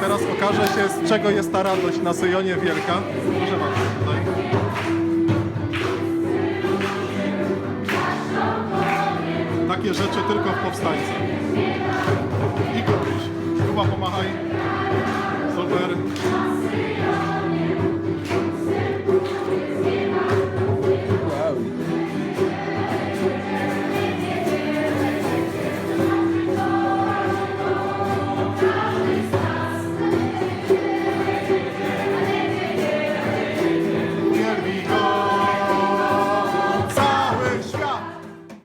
Teraz okaże się, z czego jest ta radość na Syjonie wielka. Proszę bardzo, tutaj. Takie rzeczy tylko w powstańcu. I kupisz. Chyba pomachaj. Super.